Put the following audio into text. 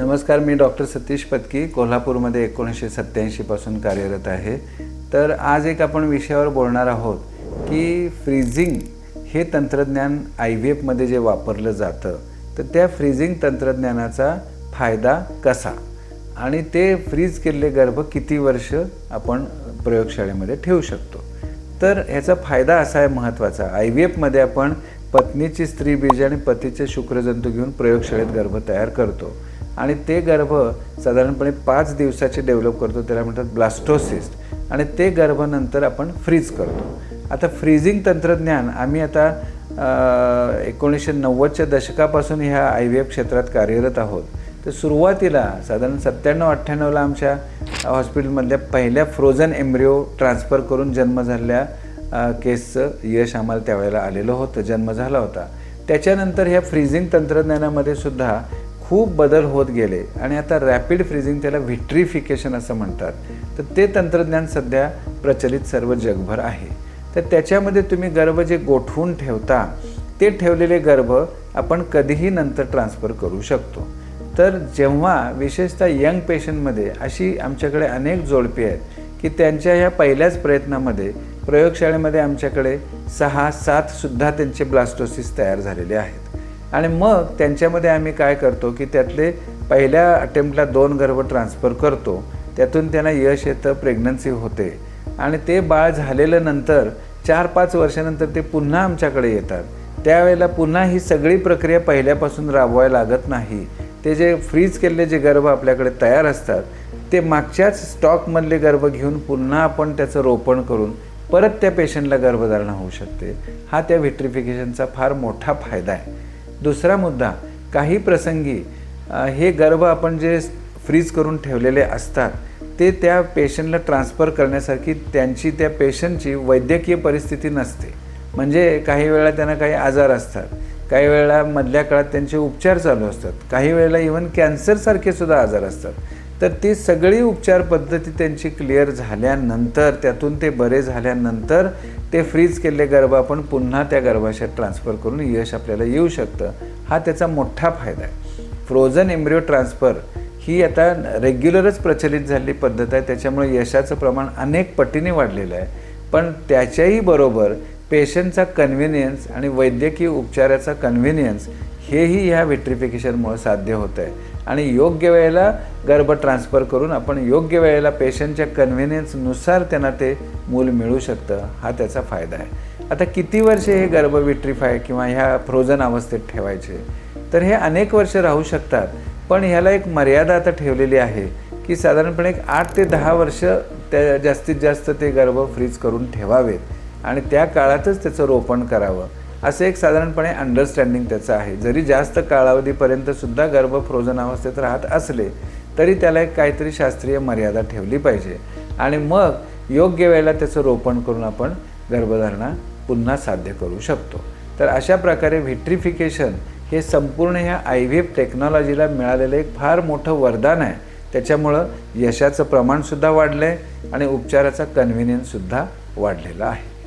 नमस्कार मी डॉक्टर सतीश पत्की कोल्हापूरमध्ये एकोणीसशे सत्त्याऐंशीपासून कार्यरत आहे. तर आज एक आपण विषयावर बोलणार आहोत की फ्रीझिंग हे तंत्रज्ञान आय व्ही एफमध्ये जे वापरलं जातं तर त्या फ्रीझिंग तंत्रज्ञानाचा फायदा कसा? आणि ते फ्रीज केलेले गर्भ किती वर्ष आपण प्रयोगशाळेमध्ये ठेवू शकतो? तर ह्याचा फायदा असा आहे महत्त्वाचा. आय व्ही एफमध्ये आपण पत्नीची स्त्रीबीज आणि पतीचे शुक्रजंतू घेऊन प्रयोगशाळेत गर्भ तयार करतो. आणि ते गर्भ साधारणपणे पाच दिवसाचे डेव्हलप करतो त्याला म्हणतात ब्लास्टोसिस्ट. आणि ते गर्भ नंतर आपण फ्रीज करतो. आता फ्रीजिंग तंत्रज्ञान आम्ही आता एकोणीसशे नव्वदच्या दशकापासून ह्या आय व्ही एफ क्षेत्रात कार्यरत आहोत. तर सुरुवातीला साधारण सत्त्याण्णव अठ्ठ्याण्णवला आमच्या हॉस्पिटलमधल्या पहिल्या फ्रोझन एम्ब्रिओ ट्रान्सफर करून जन्म झालेल्या केसचं यश आम्हाला त्यावेळेला आलेलं होतं जन्म झाला होता. त्याच्यानंतर ह्या फ्रीजिंग तंत्रज्ञानामध्ये सुद्धा खूप बदल होत गेले. आणि आता रॅपिड फ्रीजिंग त्याला व्हिट्रिफिकेशन असं म्हणतात. तर ते तंत्रज्ञान सध्या प्रचलित सर्व जगभर आहे. तर त्याच्यामध्ये तुम्ही गर्भ जे गोठवून ठेवता ते ठेवलेले गर्भ आपण कधीही नंतर ट्रान्सफर करू शकतो. तर जेव्हा विशेषतः यंग पेशंटमध्ये अशी आमच्याकडे अनेक जोडपी आहेत की त्यांच्या ह्या पहिल्याच प्रयत्नामध्ये प्रयोगशाळेमध्ये आमच्याकडे सहा सातसुद्धा त्यांचे ब्लास्टोसिस तयार झालेले आहेत. आणि मग त्यांच्यामध्ये आम्ही काय करतो की त्यातले पहिल्या अटेम्प्टला दोन गर्भ ट्रान्सफर करतो. त्यातून त्यांना यश येतं प्रेग्नन्सी होते. आणि ते बाळ झालेलं नंतर चार पाच वर्षानंतर ते पुन्हा आमच्याकडे येतात. त्यावेळेला पुन्हा ही सगळी प्रक्रिया पहिल्यापासून राबवायला लागत नाही. ते जे फ्रीज केलेले जे गर्भ आपल्याकडे तयार असतात ते मागच्याच स्टॉकमधले गर्भ घेऊन पुन्हा आपण त्याचं रोपण करून परत त्या पेशंटला गर्भधारणा होऊ शकते. हा त्या व्हिट्रिफिकेशनचा फार मोठा फायदा आहे. दुसरा मुद्दा काही प्रसंगी हे गर्भ आपण जे फ्रीज करून ठेवलेले असतात ते त्या पेशंटला ट्रान्सफर करण्यासारखी त्यांची त्या पेशंटची वैद्यकीय परिस्थिती नसते. म्हणजे काही वेळा त्यांना काही आजार असतात काही वेळेला मधल्या काळात त्यांचे उपचार चालू असतात काही वेळेला इव्हन कॅन्सरसारखे सुद्धा आजार असतात. तर ती सगळी उपचार पद्धती त्यांची क्लिअर झाल्यानंतर त्यातून ते बरे झाल्यानंतर ते फ्रीज केलेले गर्भ आपण पुन्हा त्या गर्भाशयात ट्रान्सफर करून यश आपल्याला येऊ शकतं. हा त्याचा मोठा फायदा आहे. फ्रोझन एम्ब्रिओ ट्रान्सफर ही आता रेग्युलरच प्रचलित झालेली पद्धत आहे. त्याच्यामुळे यशाचं प्रमाण अनेक पटीने वाढलेलं आहे. पण त्याच्याही बरोबर पेशंटचा कन्व्हिनियन्स आणि वैद्यकीय उपचाराचा कन्व्हिनियन्स हेही ह्या विट्रिफिकेशनमुळे साध्य होतं आहे आणि योग्य वेळेला गर्भ ट्रान्सफर करून आपण योग्य वेळेला पेशंटच्या कन्व्हिनियन्सनुसार त्यांना ते मूल मिळू शकतं हा त्याचा फायदा आहे. आता किती वर्षे हे गर्भ विट्रिफाय किंवा ह्या फ्रोझन अवस्थेत ठेवायचे? तर हे अनेक वर्ष राहू शकतात पण ह्याला एक मर्यादा आता ठेवलेली आहे की साधारणपणे एक आठ ते दहा वर्ष त्या जास्तीत जास्त ते गर्भ फ्रीज करून ठेवावेत आणि त्या काळातच त्याचं रोपण करावं. असं एक साधारणपणे अंडरस्टँडिंग त्याचं आहे. जरी जास्त कालावधीपर्यंतसुद्धा गर्भ फ्रोझन अवस्थेत राहत असले तरी त्याला एक काहीतरी शास्त्रीय मर्यादा ठेवली पाहिजे. आणि मग योग्य वेळेला त्याचं रोपण करून आपण गर्भधारणा पुन्हा साध्य करू शकतो. तर अशा प्रकारे व्हिट्रिफिकेशन हे संपूर्ण ह्या आय व्ही एफ टेक्नॉलॉजीला मिळालेलं एक फार मोठं वरदान आहे. त्याच्यामुळं यशाचं प्रमाणसुद्धा वाढलं आहे आणि उपचाराचा कन्व्हिनियन्ससुद्धा वाढलेला आहे.